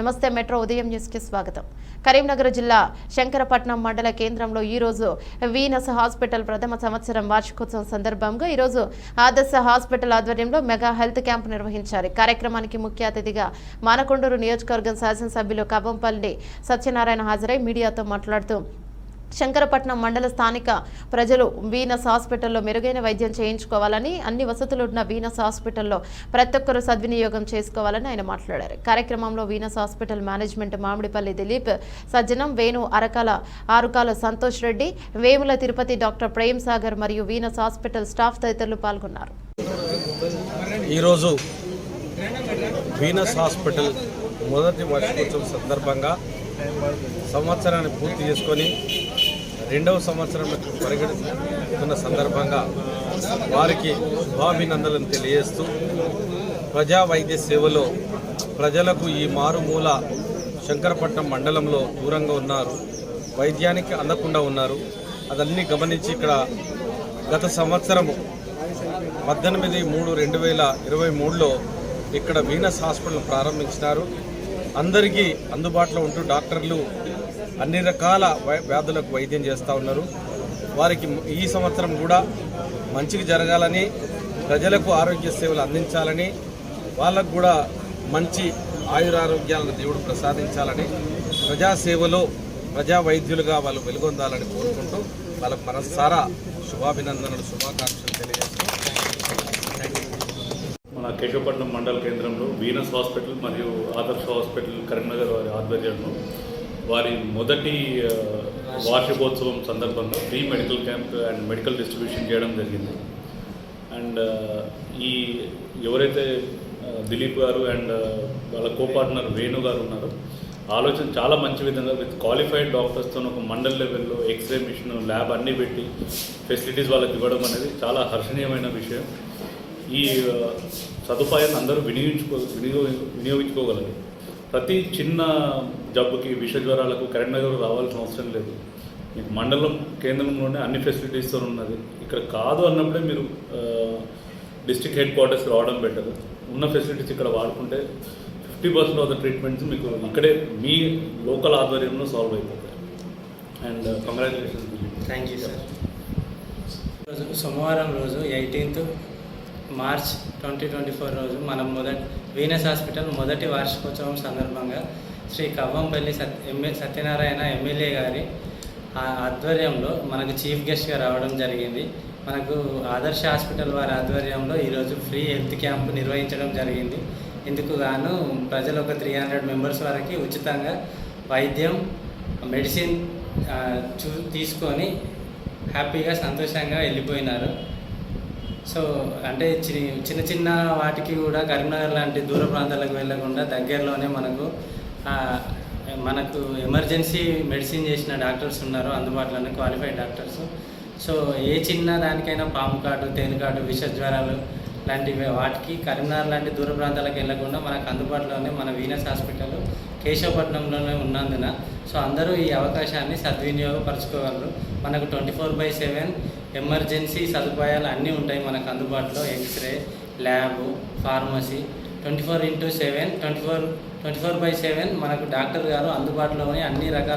నమస్తే మెట్రో ఉదయం న్యూస్కి స్వాగతం. కరీంనగర్ జిల్లా శంకరపట్నం మండల కేంద్రంలో ఈరోజు వీనస్ హాస్పిటల్ ప్రథమ సంవత్సరం వార్షికోత్సవం సందర్భంగా ఈరోజు ఆదర్శ హాస్పిటల్ ఆధ్వర్యంలో మెగా హెల్త్ క్యాంప్ నిర్వహించారు. కార్యక్రమానికి ముఖ్య అతిథిగా మానకొండూరు నియోజకవర్గం శాసనసభ్యులు కవ్వంపల్లి సత్యనారాయణ హాజరై మీడియాతో మాట్లాడుతూ శంకరపట్నం మండల స్థానిక ప్రజలు వీనస్ హాస్పిటల్లో మెరుగైన వైద్యం చేయించుకోవాలని అన్ని వసతులు ఉన్న వీనస్ హాస్పిటల్లో ప్రతి ఒక్కరూ సద్వినియోగం చేసుకోవాలని ఆయన మాట్లాడారు. కార్యక్రమంలో Venus hospital management Mamidipalli Dilip Sajjanam Venu Arakala Arukala Santosh Reddy Vemula Tirupati doctor Prem Sagar మరియు వీనస్ హాస్పిటల్ స్టాఫ్ తదితరులు పాల్గొన్నారు. ఈరోజు వీనస్ హాస్పిటల్ మొదటి వార్షికోత్సవం సందర్భంగా సంవత్సరాన్ని పూర్తి చేసుకొని రెండవ సంవత్సరం పరిగెడుతున్న సందర్భంగా వారికి శుభాభినందనలు తెలియజేస్తూ ప్రజా వైద్య సేవలో ప్రజలకు ఈ మారుమూల శంకరపట్నం మండలంలో దూరంగా ఉన్నారు. వైద్యానికి అందకుండా ఉన్నారు. అదన్నీ గమనించి ఇక్కడ గత సంవత్సరము పద్దెనిమిది మూడు రెండు వేల ఇరవై మూడులో ఇక్కడ వీనస్ హాస్పిటల్ ప్రారంభించినారు. అందరికీ అందుబాటులో ఉంటూ డాక్టర్లు అన్ని రకాల వై- వ్యాధులకు వైద్యం చేస్తూ ఉన్నారు. వారికి ఈ సంవత్సరం కూడా మంచిగా జరగాలని ప్రజలకు ఆరోగ్య సేవలు అందించాలని వాళ్ళకు కూడా మంచి ఆయురారోగ్యాలను దేవుడు ప్రసాదించాలని ప్రజాసేవలో ప్రజా వైద్యులుగా వాళ్ళు వెలుగొందాలని కోరుకుంటూ వాళ్ళకు మనస్సారా శుభాభినందనలు శుభాకాంక్షలు తెలియజేస్తూ మన కేశవపట్నం మండల కేంద్రంలో వీనస్ హాస్పిటల్ మరియు ఆదర్శ హాస్పిటల్ కరీంనగర్ వారి ఆధ్వర్యంలో వారి మొదటి వార్షికోత్సవం సందర్భంగా free medical camp and medical distribution చేయడం జరిగింది. అండ్ ఈ ఎవరైతే దిలీప్ గారు అండ్ వాళ్ళ కో పార్ట్నర్ వేణు గారు ఉన్నారో ఆలోచన చాలా మంచి విధంగా విత్ క్వాలిఫైడ్ డాక్టర్స్తో ఒక మండల్ లెవెల్లో ఎక్స్రే మిషన్ ల్యాబ్ అన్నీ పెట్టి ఫెసిలిటీస్ వాళ్ళకి ఇవ్వడం అనేది చాలా హర్షణీయమైన విషయం. ఈ సదుపాయాన్ని అందరూ వినియోగించుకో వినియోగ వినియోగించుకోగలరు. ప్రతి చిన్న జబ్బుకి విష జ్వరాలకు కరీంనగర్ రావాల్సిన అవసరం లేదు. మీకు మండలం కేంద్రంలోనే అన్ని ఫెసిలిటీస్తో ఉన్నది. ఇక్కడ కాదు అన్నప్పుడే మీరు డిస్ట్రిక్ట్ హెడ్ క్వార్టర్స్ రావడం బెటర్ ఉన్న ఫెసిలిటీస్ ఇక్కడ వాడుకుంటే fifty percent of the treatments మీకు ఇక్కడే మీ లోకల్ ఆధ్వర్యంలో సాల్వ్ అయిపోతాయి. And congratulations thank you sir రోజు సోమవారం రోజు eighteenth March twenty twenty four రోజు మనం మొదటి వీనస్ హాస్పిటల్ మొదటి వార్షికోత్సవం సందర్భంగా శ్రీ కవ్వంపల్లి సత్ ఎంఏ సత్యనారాయణ ఎమ్మెల్యే గారి ఆ ఆధ్వర్యంలో మనకు చీఫ్ గెస్ట్గా రావడం జరిగింది. మనకు ఆదర్శ హాస్పిటల్ వారి ఆధ్వర్యంలో ఈరోజు ఫ్రీ హెల్త్ క్యాంప్ నిర్వహించడం జరిగింది. ఇందుకు గాను ప్రజలు ఒక త్రీ హండ్రెడ్ మెంబర్స్ వరకు ఉచితంగా వైద్యం మెడిసిన్ చూ తీసుకొని హ్యాపీగా సంతోషంగా వెళ్ళిపోయినారు. సో అంటే చి- చిన్న చిన్న వాటికి కూడా కరీంనగర్ లాంటి దూర ప్రాంతాలకు వెళ్ళకుండా దగ్గరలోనే మనకు మనకు ఎమర్జెన్సీ మెడిసిన్ చేసిన డాక్టర్స్ ఉన్నారు అందుబాటులోనే క్వాలిఫైడ్ డాక్టర్స్. సో ఏ చిన్న దానికైనా పాము కాటు తేనె కాటు విష జ్వరాలు లాంటివి వాటికి కరీంనగర్ లాంటి దూర ప్రాంతాలకు వెళ్ళకుండా మనకు అందుబాటులోనే మన వీనస్ హాస్పిటల్ కేశవపట్నంలోనే ఉన్నందున. సో అందరూ ఈ అవకాశాన్ని సద్వినియోగపరచుకోగలరు. మనకు twenty four by seven emergency సదుపాయాలు అన్నీ ఉంటాయి మనకు అందుబాటులో. X ray lab pharmacy. Twenty four into seven twenty four twenty four by seven మనకు డాక్టర్ గారు అందుబాటులోనే అన్ని రకాల